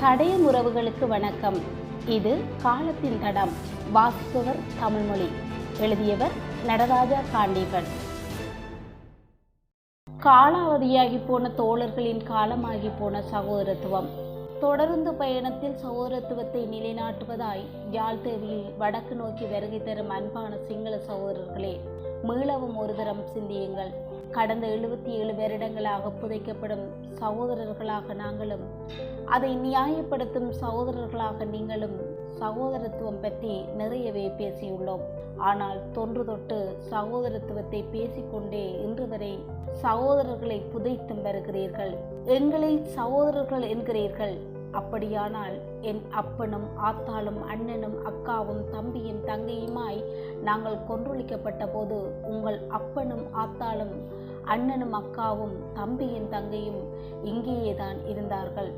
தடயம் உறவுகளுக்கு வணக்கம். இது காலத்தின் தடம். வாசிப்பவர் தமிழ்மொழி. எழுதியவர் நடராஜா காண்டீபன். காலாவதியாகி போன தோழர்களின் காலமாகி போன சகோதரத்துவம். தொடர்ந்து பயணத்தில் சகோதரத்துவத்தை நிலைநாட்டுவதாய் யாழ்தேவியில் வடக்கு நோக்கி வருகை தரும் அன்பான சிங்கள சகோதரர்களே மீளவும் ஒரு தரம் சிந்தியுங்கள். கடந்த எழுபத்தி ஏழு வருடங்களாக புதைக்கப்படும் சகோதரர்களாக நாங்களும் அதை நியாயப்படுத்தும் சகோதரர்களாக நீங்களும் சகோதரத்துவம் பற்றி நிறையவே பேசியுள்ளோம். ஆனால் தொன்று தொட்டு சகோதரத்துவத்தை பேசிக்கொண்டே இன்று வரை சகோதரர்களை புதைத்தும் வருகிறீர்கள். எங்களை சகோதரர்கள் என்கிறீர்கள். அப்படியானால் என் அப்பனும் ஆத்தாளும் அண்ணனும் அக்காவும் தம்பியும் தங்கையுமாய் நாங்கள் கொன்றொழிக்கப்பட்ட போது உங்கள் அப்பனும் ஆத்தாளும் அண்ணனும் அக்காவும் தம்பியின் தங்கையும் இங்கேயே தான் இருந்தார்கள்.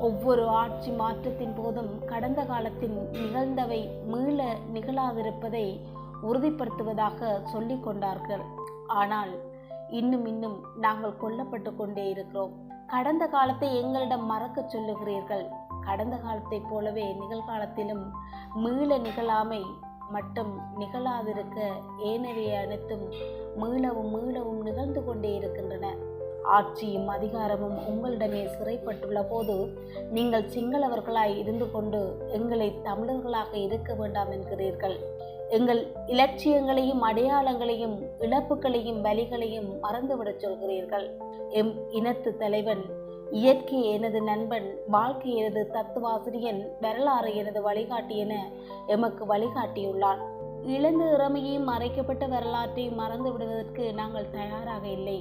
ஒவ்வொரு ஆட்சி மாற்றத்தின் போதும் கடந்த காலத்தில் நிகழ்ந்தவை மீள நிகழாதிருப்பதை உறுதிப்படுத்துவதாக சொல்லிக் கொண்டார்கள். ஆனால் இன்னும் இன்னும் நாங்கள் கொல்லப்பட்டு கொண்டே இருக்கிறோம். கடந்த காலத்தை எங்களிடம் மறக்கச் சொல்லுகிறீர்கள். கடந்த காலத்தைப் போலவே நிகழ்காலத்திலும் மீள நிகழாமை மட்டும் நிகழாதிருக்க ஏனவே அனைத்தும் மீளவும் மீளவும் நிகழ்ந்து கொண்டே இருக்கின்றன. ஆட்சியும் அதிகாரமும் உங்களிடமே சிறைப்பட்டுள்ள போது நீங்கள் சிங்களவர்களாய் இருந்து கொண்டு எங்களை தமிழர்களாக இருக்க வேண்டாம் என்கிறீர்கள். எங்கள் இலட்சியங்களையும் அடையாளங்களையும் இழப்புகளையும் வலிகளையும் மறந்துவிடச் சொல்கிறீர்கள். எம் இனத்து தலைவன் இயற்கை எனது நண்பன் வாழ்க்கை எனது தத்துவாசிரியன் வரலாறு எனது வழிகாட்டி என எமக்கு வழிகாட்டியுள்ளான் இழந்த இறமையையும் மறைக்கப்பட்ட வரலாற்றையும் மறந்து விடுவதற்கு நாங்கள் தயாராக இல்லை.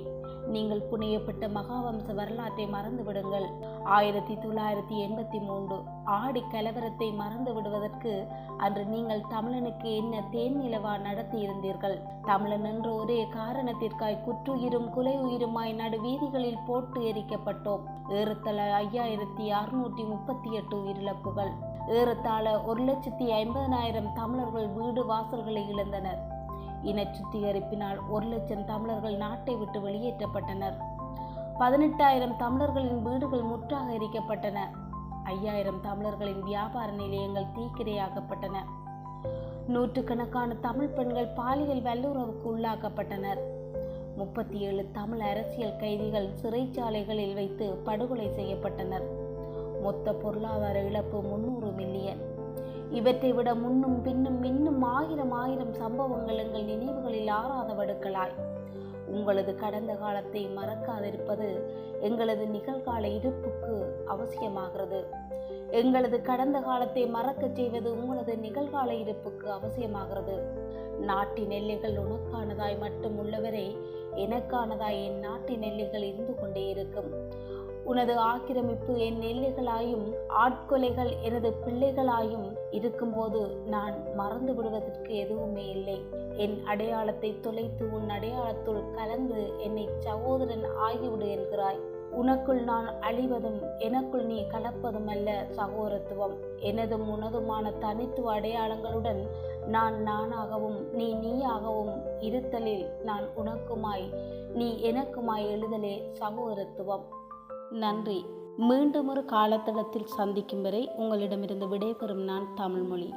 நீங்கள் புனையப்பட்ட மகாவம்ச வரலாற்றை மறந்து விடுங்கள் ஆயிரத்தி தொள்ளாயிரத்தி எண்பத்தி மூன்று. ஆடி கலவரத்தை மறந்து விடுவதற்கு அன்று நீங்கள் தமிழனுக்கு என்ன தேன் நிலவா நடத்தி இருந்தீர்கள்? தமிழன் என்ற ஒரே காரணத்திற்காய் குற்றுயிரும் குலை உயிருமாய் நடு வீதிகளில் போட்டு எரிக்கப்பட்டோம். ஏறத்தள ஐயாயிரத்தி அறுநூற்றி முப்பத்தி எட்டு உயிரிழப்புகள். ஏறத்தாழ ஒரு லட்சத்தி ஐம்பதனாயிரம் தமிழர்கள் வீடு வாசல்களை இழந்தனர். இன சுத்திகரிப்பினால் ஒரு லட்சம் தமிழர்கள் நாட்டை விட்டு வெளியேற்றப்பட்டனர். பதினெட்டாயிரம் தமிழர்களின் வீடுகள் முற்றாக எரிக்கப்பட்டன. ஐயாயிரம் தமிழர்களின் வியாபார நிலையங்கள் தீக்கிரையாக்கப்பட்டன. நூற்றுக்கணக்கான தமிழ் பெண்கள் பாலியல் வல்லுறவுக்கு உள்ளாக்கப்பட்டனர். முப்பத்தி ஏழு தமிழ் அரசியல் கைதிகள் சிறைச்சாலைகளில் வைத்து படுகொலை செய்யப்பட்டனர். மொத்த பொருளாதார இழப்பு முன்னூறு மில்லியன். இவற்றை விட முன்னும் பின்னும் இன்னும் ஆயிரம் ஆயிரம் சம்பவங்கள் எங்கள் நினைவுகளில் ஆறாத வடுக்களாய் உங்களது கடந்த காலத்தை மறக்காதிருப்பது எங்களது நிகழ்கால இருப்புக்கு அவசியமாகிறது. எங்களது கடந்த காலத்தை மறக்கச் செய்வது உங்களது நிகழ்கால இருப்புக்கு அவசியமாகிறது. நாட்டின் எல்லைகள் உனக்கானதாய் மட்டும் உள்ளவரை எனக்கானதாய் என் நாட்டின் எல்லைகள் இருந்து கொண்டே இருக்கும். உனது ஆக்கிரமிப்பு என் எல்லைகளாயும் ஆட்கொலைகள் எனது பிள்ளைகளாயும் இருக்கும்போது நான் மறந்து விடுவதற்கு எதுவுமே இல்லை. என் அடையாளத்தை தொலைத்து உன் அடையாளத்துள் கலந்து என்னை சகோதரன் ஆகிவிடு என்கிறாய். உனக்குள் நான் அழிவதும் எனக்குள் நீ கலப்பதும் அல்ல சகோதரத்துவம். எனதும் உனதுமான தனித்துவ அடையாளங்களுடன் நான் நானாகவும் நீ நீயாகவும் இருத்தலில் நான் உனக்குமாய் நீ எனக்குமாய் எழுதலே சகோதரத்துவம். நன்றி. மீண்டும் ஒரு காலத்தளத்தில் சந்திக்கும் வரை உங்களிடமிருந்து விடைபெறும் நான் தமிழ்மொழி.